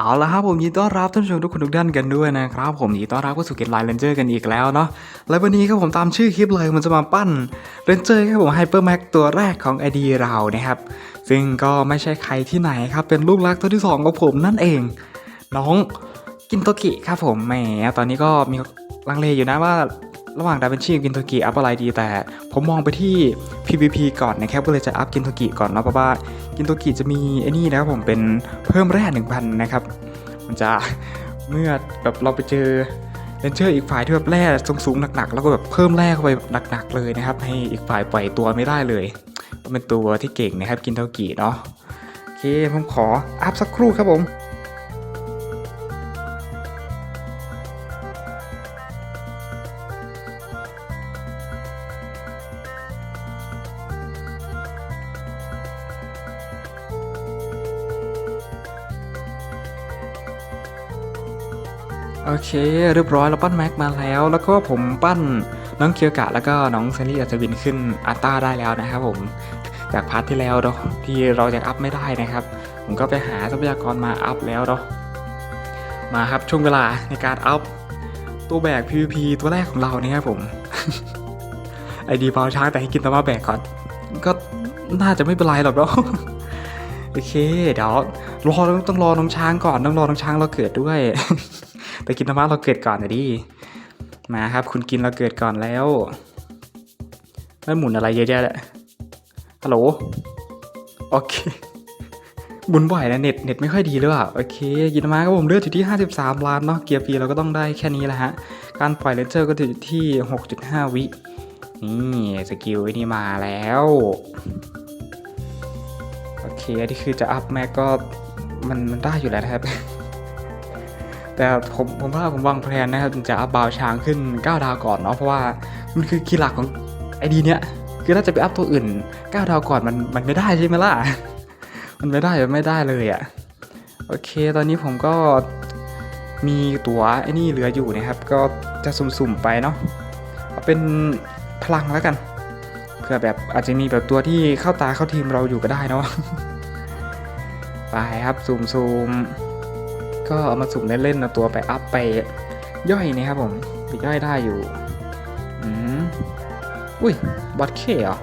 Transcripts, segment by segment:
เอาละครับผมยินดีต้อนรับท่านผู้ชมทุกคนทุกท่านกันด้วยนะครับผมยินดีต้อนรับเข้าสู่เกตไลน์เรนเจอร์กันอีกแล้วเนาะและวันนี้ครับผมตามชื่อคลิปเลยมันจะมาปั้นเรนเจอร์ครับผมไฮเปอร์แม็กตัวแรกของไอดีเรานะครับซึ่งก็ไม่ใช่ใครที่ไหนครับเป็นลูกรักตัวที่สองของผมนั่นเอง น้องกินโตกิครับผมแหมตอนนี้ก็มีลังเลอยู่นะว่า ระหว่างดาวินชีกับกินโตกิอัพอะไรดีแต่ ผมมองไปที่ PVP ก่อนนะครับก็เลยจะอัพกินโตกิก่อนเนาะเพราะว่ากินโตกิจะมีไอ้นี่นะครับผมเป็นเพิ่มแร่หนึ่งพันนะครับมันจะเมื่อแบบเราไปเจอเลนเจอร์อีกฝ่ายที่แบบแร่สูงๆหนักๆ แล้วก็แบบเพิ่มแร่เข้าไปหนักๆเลยนะครับ ให้อีกฝ่ายปล่อยตัวไม่ได้เลยก็เป็นตัวที่เก่งนะครับกินโตกิเนาะโอเคผมขออัพสักครู่ครับผม โอเค เรียบร้อยเราปั้นแม็กมาแล้ว แล้วก็ผมปั้นน้องเคียวกะ แล้วก็น้องเซรี่อัศวินขึ้นอาร์ต้าได้แล้วนะครับผมจากพาร์ทที่แล้วเนาะที่เรายังอัพไม่ได้นะครับ ผมก็ไปหาทรัพยากรมาอัพแล้วเนาะมาครับช่วงเวลาในการอัพตัวแบก PVP ตัวแรกของเราเนี่ยครับผมไอดีเบาช้างแต่ให้กินตะมาแบกก่อนก็น่าจะไม่เป็นไรหรอกเนาะโอเค เดี๋ยวรอต้องรอน้องช้างก่อนต้องรอน้องช้างเราเกิดด้วย แต่กินธรรมะเราเกิดก่อนน่ดิมาครับ คุณกินเราเกิดก่อนแล้วแล้วหมุนอะไรเยอะแยะเลยฮัลโหลโอเคหมุนบ่อยนะเน็ตเน็ตไม่ค่อยดีหรือเปล่าโอเคกินธรรมะครับผมเลือดอยู่ที่ 53 ล้านเนาะเกียร์ฟรีเราก็ต้องได้แค่นี้แหละฮะ การปล่อยเลนเจอร์ก็อยู่ที่ 6.5 วินี่สกิลไอ้นี่มาแล้ว โอเคอันนี้คือจะอัพแม็กก็มันมันได้อยู่แล้วนะครับ แต่ผมผมว่าผมวางแผนนะครับจะอัพบาวช้างขึ้น 9 ดาวก่อนเนาะเพราะว่ามันคือคีย์หลักของไอดีเนี้ยคือถ้าจะไปอัพตัวอื่น 9 ดาวก่อนมันมันไม่ได้ใช่ไหมล่ะ มันไม่ได้ไม่ได้เลยอะ่ะโอเค ตอนนี้ผมก็มีตัวไอ้นี่เหลืออยู่นะครับ ก็จะสุ่มๆไปเนาะเอาเป็นพลังแล้วกันเพื่อแบบอาจจะมีแบบตัวที่เข้าตาเข้าทีมเราอยู่ก็ได้เนาะไปครับสุ่มๆ ก็เอามาสุ่มเล่นๆนะตัวไปอัพไปย่อยนี่ครับผมไปย่อยได้อยู่อืมอุ้ยบอทเคเหรอ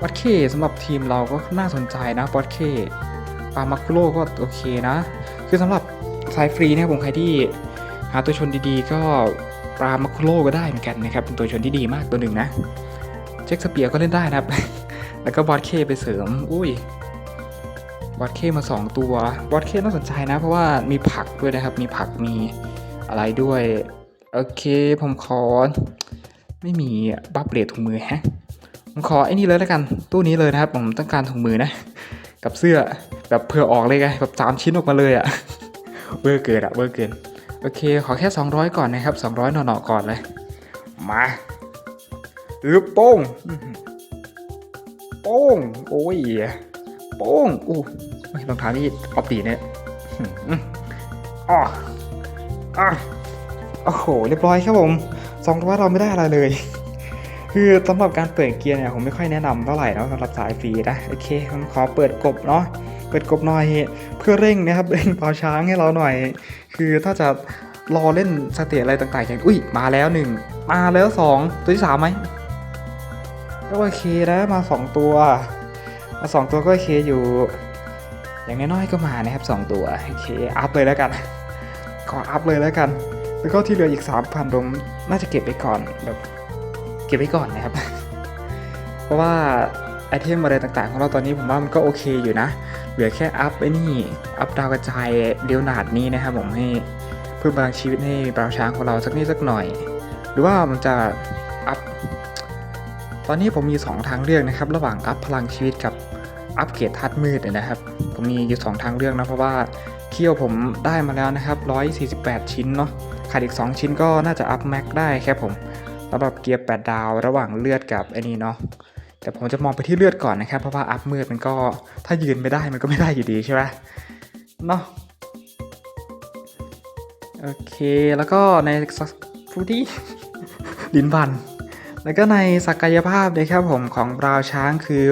บอทเคสำหรับทีมเราก็น่าสนใจนะบอทเคปามาคุโร่ก็โอเคนะ คือสำหรับสายฟรีเนี่ยผมใครที่หาตัวชนดีๆ ก็ปรามาคุโร่ก็ได้เหมือนกันนะครับเป็นตัวชนที่ดีมากตัวหนึ่งนะ เช็คสเปียร์ก็เล่นได้นะครับ แล้วก็บอทเคไปเสริม อุ้ย อทเคมา 2 ตัวบอทเคน่าสนใจนะ เพราะว่ามีผักด้วยนะครับ มีผักมีอะไรด้วย โอเคผมขอ ไม่มีบัฟเลดถุงมือฮะ ผมขอไอ้นี่เลยแล้วกัน ตู้นี้เลยนะครับ ผมต้องการถุงมือนะ กับเสื้อแบบเผื่อออกเลยไงแบบสามชิ้นออกมาเลยอะเวอร์เกินอะเวอร์เกินโอเค ขอแค่ 200 ก่อนนะครับ 200หน่อๆก่อนเลย มาอึบโป้งโป้ง โอ้ยโป้งอู้ รองเท้านี่ออฟตีเนี่ยอ๋ออ๋อโอ้โห เรียบร้อยครับผมสองร้อยเราไม่ได้อะไรเลย คือสำหรับการเปิดเกียร์เนี่ยผมไม่ค่อยแนะนำเท่าไหร่เนาะสำหรับสายฟรีนะโอเคผมขอเปิดกบเนาะเปิดกบหน่อยเพื่อเร่งนะครับเร่งเปาช้างให้เราหน่อย คือถ้าจะรอเล่นสเตจอะไรต่างๆอย่างอุ้ยมาแล้วหนึ่งมาแล้วสองตัวที่สามไหมก็โอเคนะมาสองตัวมาสองตัวก็โอเคอยู่ อย่างน้อยๆก็มานะครับสองตัวโอเคอัพเลยแล้วกัน ขออัพเลยแล้วกัน แล้วก็ที่เหลืออีก 3,000ผมน่าจะเก็บไปก่อนแบบเก็บไว้ก่อนนะครับ เพราะว่าไอเทมอะไรต่างๆของเราตอนนี้ผมว่ามันก็โอเคอยู่นะ เหลือแค่อัพไอ้นี่อัพดาวกระจายเดียวหนาดนี้นะครับผมให้เพิ่มพลังชีวิตให้ปลาช้างของเราสักนิดสักหน่อย หรือว่ามันจะอัพตอนนี้ผมมี 2 ทางเลือกนะครับ ระหว่างอัพพลังชีวิตกับ อัพเกรดธาตุมืดเนี่ยนะครับ ผมมีอยู่ 2 ทางเลือกนะเพราะว่าเคี่ยวผมได้มาแล้วนะครับ 148 ชิ้นเนาะขาดอีก 2 ชิ้นก็น่าจะอัพแม็กได้ครับผมสำหรับเกียร์ 8 ดาวระหว่างเลือดกับไอ้นี่เนาะแต่ผมจะมองไปที่เลือดก่อนนะครับ เพราะว่าอัพมืดมันก็ถ้ายืนไม่ได้มันก็ไม่ได้อยู่ดีใช่ไหมเนาะโอเคแล้วก็ในฟูดี้ดินบัน แล้วก็ในศักยภาพนะครับผมของบราวช้างคือ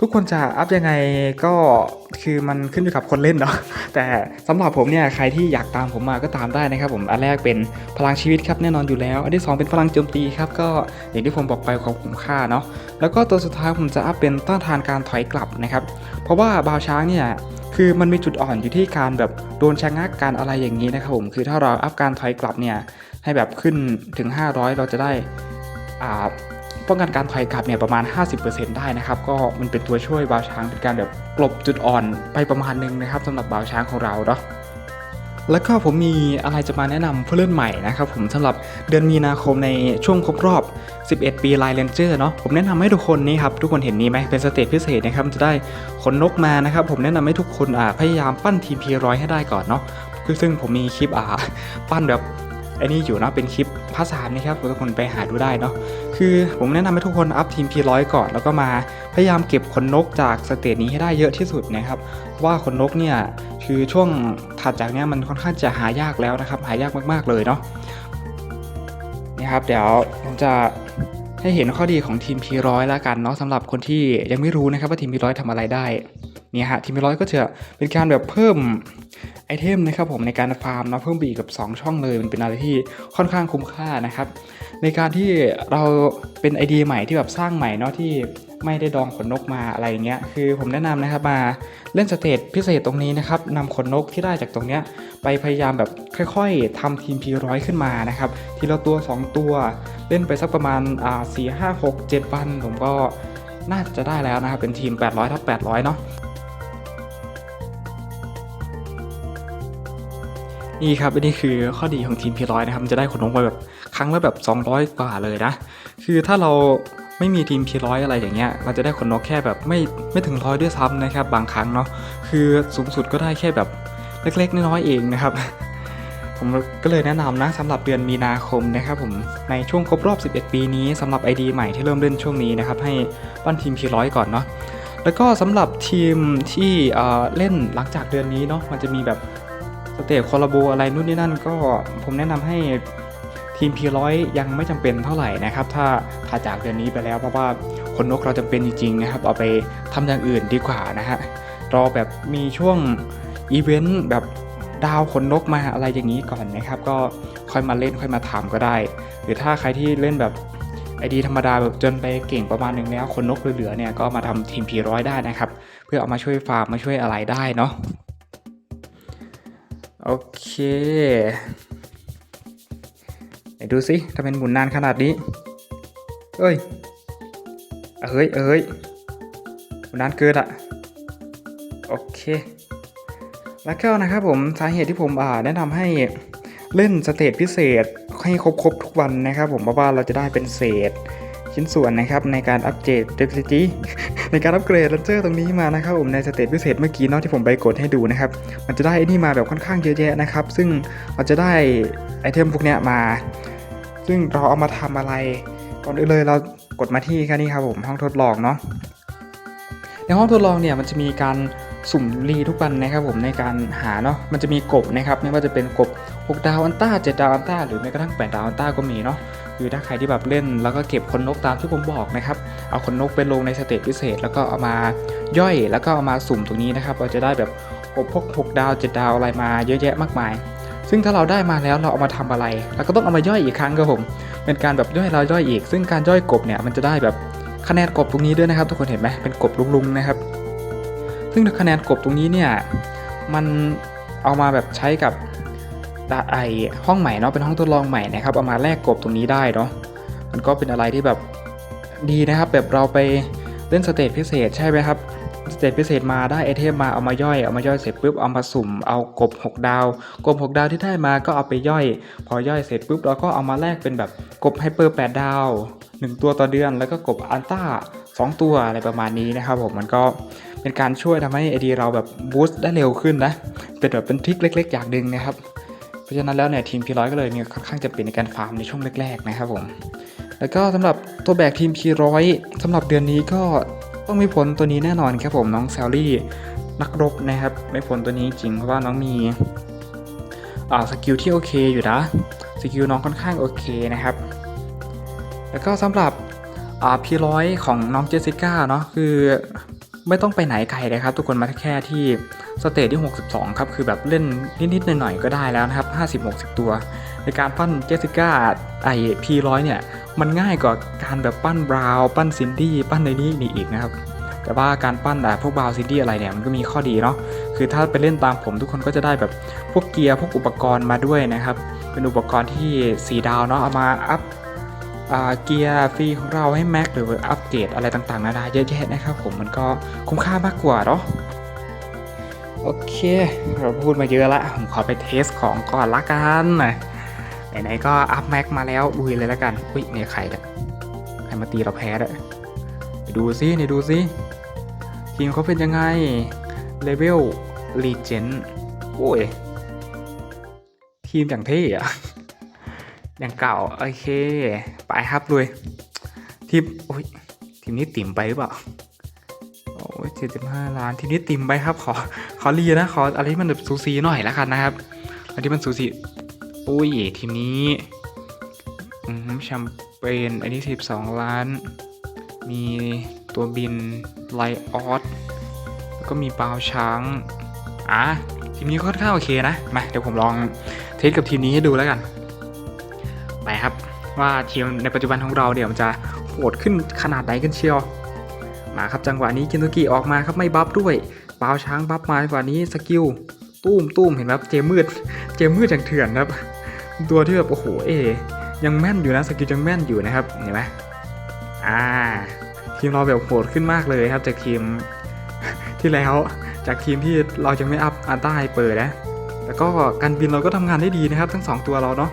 ทุกคนจะอัพยังไงก็คือมันขึ้นอยู่กับคนเล่นเนาะแต่สำหรับผมเนี่ยใครที่อยากตามผมมาก็ตามได้นะครับผมอันแรกเป็นพลังชีวิตครับแน่นอนอยู่แล้ว อันที่สองเป็นพลังโจมตีครับก็อย่างที่ผมบอกไปความคุ้มค่าเนาะแล้วก็ตัวสุดท้ายผมจะอัพเป็นต้านทานการถอยกลับนะครับเพราะว่าบาวช้างเนี่ยคือมันมีจุดอ่อนอยู่ที่การแบบโดนชะงักการอะไรอย่างนี้นะครับผมคือถ้าเราอัพการถอยกลับเนี่ยให้แบบขึ้นถึง 500 เราจะได้อ่า ป้องกันการถอยกลับเนี่ยประมาณ 50%ได้นะครับก็มันเป็นตัวช่วยบาวช้างเป็นการแบบกลบจุดอ่อนไปประมาณหนึงนะครับสำหรับบาวช้างของเราเนาะแล้วก็ผมมีอะไรจะมาแนะนำผู้เล่นใหม่นะครับผมสำหรับเดือนมีนาคมในช่วงครบรอบ 11 ปีไลน์เลนเจอร์เนาะผมแนะนำให้ทุกคนนี่ครับทุกคนเห็นนี้ไหมเป็นสเตจพิเศษนะครับจะได้ขนนกมานะครับผมแนะนำให้ทุกคนอ่าพยายามปั้นทีมพีร้อยให้ได้ก่อนเนาะคือซึ่งผมมีคลิปอ่าปั้นแบบ ไอ้นี่อยู่เนาะเป็นคลิปภาษานะครับทุกคนไปหาดูได้เนาะคือผมแนะนำให้ทุกคนอัพทีมพีร้อยก่อน แล้วก็มาพยายามเก็บขนนกจากสเตจนี้ให้ได้เยอะที่สุดนะครับว่าขนนกเนี่ยคือช่วงถัดจากเนี้ยมันค่อนข้างจะหายากแล้วนะครับ หายากมากๆเลยเนาะนี่ครับเดี๋ยวผมจะ ให้เห็นข้อดีของทีม P100 แล้วกันเนาะสำหรับคนที่ยังไม่รู้นะครับว่าทีม P100 ทำอะไรได้เนี่ยฮะทีม P100 ก็จะเป็นการแบบเพิ่มไอเทมนะครับผมในการฟาร์มเนาะเพิ่มบีกกับ 2 ช่องเลยมันเป็นอะไรที่ค่อนข้างคุ้มค่านะครับ ในการที่เราเป็นไอเดียใหม่ที่แบบสร้างใหม่เนาะที่ ไม่ได้ดองขนนกมาอะไรอย่างเงี้ยคือผมแนะนำนะครับมาเล่นสเตจพิเศษตรงนี้นะครับนำขนนกที่ได้จากตรงเนี้ยไปพยายามแบบค่อยๆทำทีม P100 ขึ้นมานะครับทีละตัว 2 ตัว เล่นไปสักประมาณอ่าสี่ห้าหกเจ็ดวันผมก็น่าจะได้แล้วนะครับเป็นทีม 800ทับ800 เนาะนี่ครับอันนี้คือข้อดีของทีมพีร้อยนะครับ มันจะได้ขนนกไปแบบครั้งละแบบ 200 กว่าเลยนะ คือถ้าเรา ไม่มีทีมพีร้อยอะไรอย่างเงี้ยเราจะได้ขนนกแค่แบบไม่ไม่ถึงร้อยด้วยซ้ำนะครับบางครั้งเนาะคือสูงสุดก็ได้แค่แบบเล็กๆน้อยๆเองนะครับผมก็เลยแนะนำนะสำหรับเดือนมีนาคมนะครับผมในช่วงครบรอบ 11 ปีนี้สำหรับ ID ใหม่ที่เริ่มเล่นช่วงนี้นะครับให้ปั้นทีมพีร้อยก่อนเนาะแล้วก็สำหรับทีมที่เอ่อเล่นหลังจากเดือนนี้เนาะมันจะมีแบบสเตจคอลลาโบอะไรนู่นนี่นั่นก็ผมแนะนำให้ ทีม P100 ยังไม่จำเป็นเท่าไหร่นะครับ ถ้าถ้าจากเดือนนี้ไปแล้วเพราะว่าขนนกเราจำเป็นจริงๆนะครับ เอาไปทำอย่างอื่นดีกว่านะฮะรอแบบมีช่วงอีเวนต์แบบดาวขนนกมาอะไรอย่างนี้ก่อนนะครับ ก็ค่อยมาเล่นค่อยมาทำก็ได้ หรือถ้าใครที่เล่นแบบไอดีธรรมดาแบบจนไปเก่งประมาณหนึ่งแล้วขนนกเหลือเนี่ยก็มาทำทีม P100 ได้นะครับ เพื่อเอามาช่วยฟาร์มมาช่วยอะไรได้เนาะโอเค ไหนดูสิทำไมหมุนนานขนาดนี้ เอ้ย เอ้ยเอ้ยหมุนนานเกินอะโอเค แล้วก็นะครับผมสาเหตุที่ผมอ่าแนะนำให้เล่นสเตจพิเศษให้ครบๆทุกวันนะครับผมเพราะว่าเราจะได้เป็นเศษชิ้นส่วนนะครับในการอัปเกรดเดฟซิตี้ในการอัปเกรดเลนเจอร์ตรงนี้มานะครับผมในสเตจพิเศษเมื่อกี้เนาะที่ผมไปกดให้ดูนะครับ มันจะได้ไอ้นี่มาแบบค่อนข้างเยอะแยะนะครับ ซึ่งเราจะได้ไอเทมพวกเนี้ยมา ซึ่งเราเอามาทำอะไร ก่อนอื่นเลยเรากดมาที่แค่นี้ครับผมห้องทดลองเนาะในห้องทดลองเนี่ยมันจะมีการสุ่มรีทุกวันนะครับผมในการหาเนาะมันจะมีกบนะครับไม่ว่าจะเป็นกบ 6 ดาวอันต้า7ดาวอันต้าหรือแม้กระทั่ง8ดาวอันต้าก็มีเนาะคือถ้าใครที่แบบเล่นแล้วก็เก็บขนนกตามที่ผมบอกนะครับเอาขนนกไปลงในสเตจพิเศษ แล้วก็เอามาย่อยแล้วก็เอามาสุ่มตรงนี้นะครับเราจะได้แบบกบพวก6ดาว7ดาวอะไรมาเยอะแยะมากมาย ซึ่งถ้าเราได้มาแล้วเราเอามาทำอะไรเราก็ต้องเอามาย่อยอีกครั้งครับผม เป็นการแบบย่อยเราย่อยอีก ซึ่งการย่อยกบเนี่ยมันจะได้แบบคะแนนกบตรงนี้ด้วยนะครับ ทุกคนเห็นไหมเป็นกบลุงๆนะครับ ซึ่งคะแนนกบตรงนี้เนี่ยมันเอามาแบบใช้กับดาไอห้องใหม่เนาะเป็นห้องทดลองใหม่นะครับเอามาแลกกบตรงนี้ได้เนาะมันก็เป็นอะไรที่แบบดีนะครับแบบเราไปเล่นสเตจพิเศษใช่ไหมครับ สเตจพิเศษมาได้ไอเทมมาเอามาย่อยเอามาย่อยเสร็จปุ๊บเอามาสุ่มเอากบ 6 ดาว กบ 6 ดาวที่ได้มาก็เอาไปย่อย พอย่อยเสร็จปุ๊บเราก็เอามาแลกเป็นแบบกบไฮเปอร์8ดาว 1 ตัวต่อเดือนแล้วก็กบอันต้า 2 ตัวอะไรประมาณนี้นะครับผมมันก็เป็นการช่วยทำให้ไอดีเราแบบบูสต์ได้เร็วขึ้นนะเป็นแบบเป็นทริคเล็ก ๆ อย่างหนึ่งนะครับเพราะฉะนั้นแล้วเนี่ยทีม P100 ก็เลยเนี่ยค่อนข้างจะเป็นในการฟาร์มในช่วงแรกๆนะครับผม แล้วก็สำหรับตัวแบกทีม P100 สำหรับเดือนนี้ก็ ต้องมีผลตัวนี้แน่นอนครับผมน้องแซลลี่นักรบนะครับ ไม่ผลตัวนี้จริงเพราะว่าน้องมีสกิลที่โอเคอยู่นะสกิลน้องค่อนข้างโอเคนะครับ แล้วก็สำหรับพีร้อยของน้องเจสสิก้าเนาะคือไม่ต้องไปไหนไกลเลยครับ ทุกคนมาแค่ที่สเตจที่ 62 ครับคือแบบเล่นนิดๆหน่อยๆก็ได้แล้วนะครับ 50-60 ตัว ในการปั้นเจสสิก้าไอพีร้อยเนี่ย มันง่ายกว่าการแบบปั้นบราวน์ปั้นซินดี้ปั้นในนี้นี่อีกนะครับแต่ว่าการปั้นแต่พวกบราวน์ซินดี้อะไรเนี่ยมันก็มีข้อดีเนาะคือถ้าไปเล่นตามผมทุกคนก็จะได้แบบพวกเกียร์พวกอุปกรณ์มาด้วยนะครับ เป็นอุปกรณ์ที่สีดาวเนาะเอามาอัพเกียร์ฟรีของเราให้แม็กหรืออัปเกรดอะไรต่างๆนานาเยอะแยะนะครับผมมันก็คุ้มค่ามากกว่าเนาะโอเค เราพูดมาเยอะละผมขอไปเทสของก่อนละกันนะ ไหนๆก็อัพแม็กมาแล้วลุยเลยและกัน อุ้ยเนี่ยใครเนี่ยใครมาตีเราแพ้เนี่ยดูซิเนี่ยดูซิทีมเขาเป็นยังไง เลเวลลีเจนโอ้ย ทีมอย่างเท่อะอย่างเก่า โอเค ไปครับเลยทีมโอ้ย ทีมนี้ติ่มไปหรือเปล่า โอ้ยเจ็ดสิบห้าล้าน ทีมนี้ติ่มไปครับ ขอ ขอรีนะ ขออะไรที่มันแบบสูสีหน่อยแล้วกันนะครับอะไรที่มันสูสี อุ้ยทีนี้อืมแชมเปญอันนี้สิบสองล้าน มีตัวบินไลออสแล้วก็มีปาวช้าง อะ ทีมนี้ค่อนข้างโอเคนะ มา เดี๋ยวผมลองเทสกับทีมนี้ให้ดูแล้วกัน ไปครับ ว่าทีมในปัจจุบันของเราเนี่ยวมันจะโหดขึ้นขนาดไหนกันเชียว มาครับจังหวะนี้กินโตกิออกมาครับไม่บัฟด้วยปาวช้างบัฟมาจังหวะนี้สกิล ตุ้มตุ้มเห็นไหมเจมืด เจมมืดอย่างเถื่อนครับ ตัวที่แบบโอ้โหเอยังแม่นอยู่นะสกิลยังแม่นอยู่นะครับเห็นไหมอ่า ทีมเราแบบโหดขึ้นมากเลยครับ จากทีมที่แล้วจากทีมที่เรายังไม่อัพอาร์ต้าไฮเปิดนะแต่ก็การบินเราก็ทำงานได้ดีนะครับ ทั้งสองตัวเราเนาะ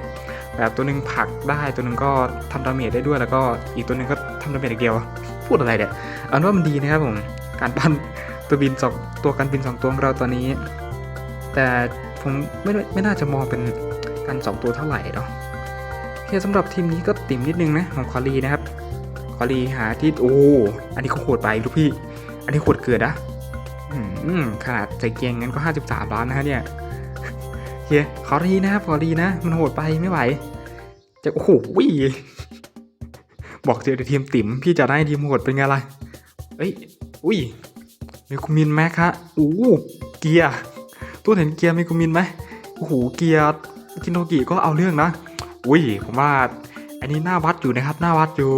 แบบตัวหนึ่งผลักได้ตัวหนึ่งก็ทำดาเมจได้ด้วยแล้วก็อีกตัวหนึ่งก็ทำดาเมจอีกเดียว พูดอะไรเนี่ยเอาเป็นว่ามันดีนะครับผมการปั้นตัวบินสองตัวการบินสองตัวของเราตอนนี้ แต่ผมไม่ไม่น่าจะมองเป็น การสองตัวเท่าไหร่เนาะโอเคสำหรับทีมนี้ก็ติ่มนิดนึงนะของคอรีนะครับ คอรีหาที่โอ้อันนี้ก็โหดไปลูกพี่ อันนี้โหดเกิดนะขนาดใจเกียงงั้นก็ 53 ล้านนะฮะเนี่ยโอเคอรีนะครับขอรีนะ มันโหดไปไม่ไหวจะโอ้โหวิบอกเจอทีมติ๋มพี่จะได้ทีมโหดเป็นไงล่ะเอ้ยอุ้ยมีคุมินแม็กฮะโอ้เกียร์ตัวเห็นเกียร์มีคุมินไหมโอ้โหเกียร์ กินโทกิก็เอาเรื่องนะ อุ้ยผมว่าอันนี้หน้าวัดอยู่นะครับหน้าวัดอยู่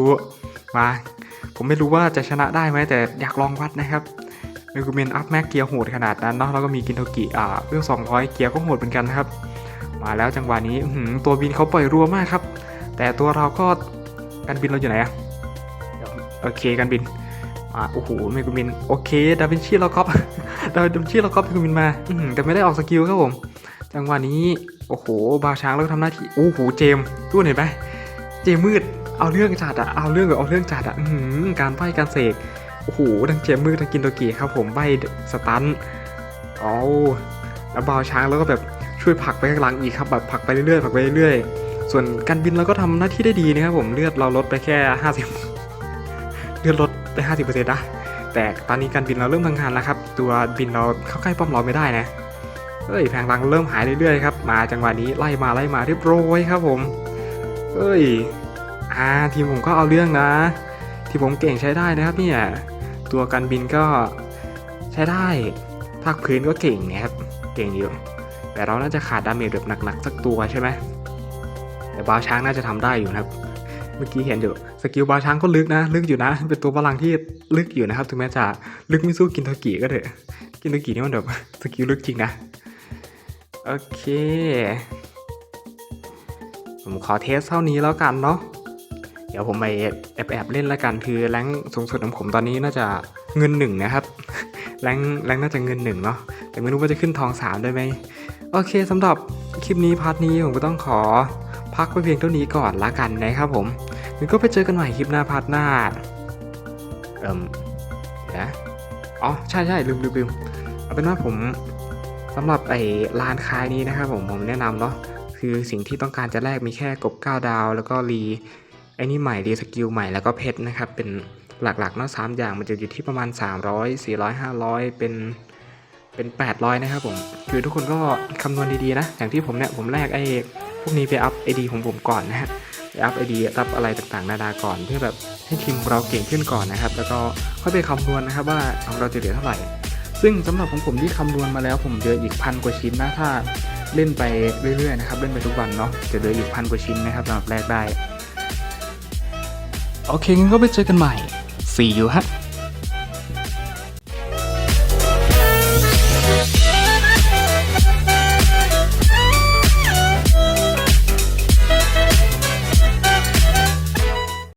มาผมไม่รู้ว่าจะชนะได้ไหมแต่อยากลองวัดนะครับมีคุมินอัพแม็กเกียร์โหดขนาดนั้นเนาะแล้วก็มีกินโทกิอ่าเรื่อง200 เกียร์ก็โหดเหมือนกันนะครับ มาแล้วจังหวะนี้หืตัวบินเขาปล่อยรัวมากครับ แต่ตัวเราก็การบินเราอยู่ไหนอะโอเคการบินอ่าโอ้โหเมกุมินโอเคดาวินชีเราก็ดาวินชีเราก็เมกุมินมาหือแต่ไม่ได้ออกสกิลครับผม จังหวะนี้ โอ้โห บาวช้างแล้วก็ทำหน้าที่ โอ้โห เจมส์ทุกคนเห็นไหมเจมมืด เอาเรื่องจัดอะเอาเรื่องแบบเอาเรื่องจัดอะอืการไพ่การเสก โอ้โห ทั้งเจมมืดทั้งกินโตกิครับผมใบสตันเอาแล้วบาวช้างแล้วก็แบบช่วยผลักไปข้างหลังอีกครับแบบผลักไปเรื่อยๆผลักไปเรื่อยๆ ส่วนการบินเราก็ทำหน้าที่ได้ดีนะครับผมเลือดเราลดไปแค่ 50 เลือดลดไป 50%นะแต่ตอนนี้การบินเราเริ่มทำงานแล้วครับ ตัวบินเราเข้าใกล้ป้อมเราไม่ได้นะ เอ้ยแผงหลังเริ่มหายเรื่อยๆครับ มาจังหวะนี้ไล่มาไล่มาเรียบร้อยครับผม เอ้ย อ่าทีมผมก็เอาเรื่องนะ ทีมผมเก่งใช้ได้นะครับเนี่ย ตัวการบินก็ใช้ได้ภาคพื้นก็เก่งนะครับ เก่งอยู่ แต่เราน่าจะขาดดาเมจแบบหนักๆสักตัวใช่ไหมแต่บาวช้างน่าจะทำได้อยู่นะครับ เมื่อกี้เห็นอยู่ สกิลบาวช้างก็ลึกนะ ลึกอยู่นะ เป็นตัวพลังที่ลึกอยู่นะครับ ถึงแม้จะลึกไม่สู้กินโทกิก็เถอะ กินโทกินี่มันแบบสกิลลึกจริงนะ โอเค ผมขอเทสเท่านี้แล้วกันเนาะเดี๋ยวผมไปแอบแอบเล่นแล้วกันคือแรงสูงสุดของผมตอนนี้น่าจะเงินหนึ่งนะครับแรงแรงน่าจะเงินหนึ่งเนาะแต่ไม่รู้ว่าจะขึ้นทองสามได้ไหมโอเคสำหรับคลิปนี้พาร์ทนี้ผมก็ต้องขอพักไว้เพียงเท่านี้ก่อนละกันนะครับผมแล้วก็ไปเจอกันใหม่คลิปหน้าพาร์ทหน้าเอิ่มนะอ๋อใช่ใช่ลืมลืมลืมเอาเป็นว่าผม สำหรับไอ้ร้านค้านี้นะครับผมผมแนะนำเนาะคือสิ่งที่ต้องการจะแลกมีแค่กบ9ดาว แล้วก็รีไอ้นี่ใหม่รีสกิลใหม่แล้วก็เพชรนะครับเป็นหลักๆเนาะสามอย่างมันจะอยู่ที่ประมาณ 300 400 500 เป็นเป็น 800 นะครับผมคือทุกคนก็คำนวณดีๆนะ อย่างที่ผมเนี่ยผมแลกไอ้พวกนี้ไปอัพไอดีของผมก่อนนะฮะไปอัพไอดีอัพอะไรต่างๆนานาก่อน เพื่อแบบให้ทีมของเราเก่งขึ้นก่อนนะครับ แล้วก็ค่อยไปคำนวณนะครับว่าของเราจะเหลือเท่าไหร่ ซึ่งสำหรับของผมที่คำนวณมาแล้วผมเดืออีกพันกว่าชิ้นนะถ้าเล่นไปเรื่อยๆนะครับเล่นไปทุกวันเนาะจะเหลืออีกพันกว่าชิ้นนะครับสำหรับแรกได้ โอเคงั้นก็ไปเจอกันใหม่ see you ฮะ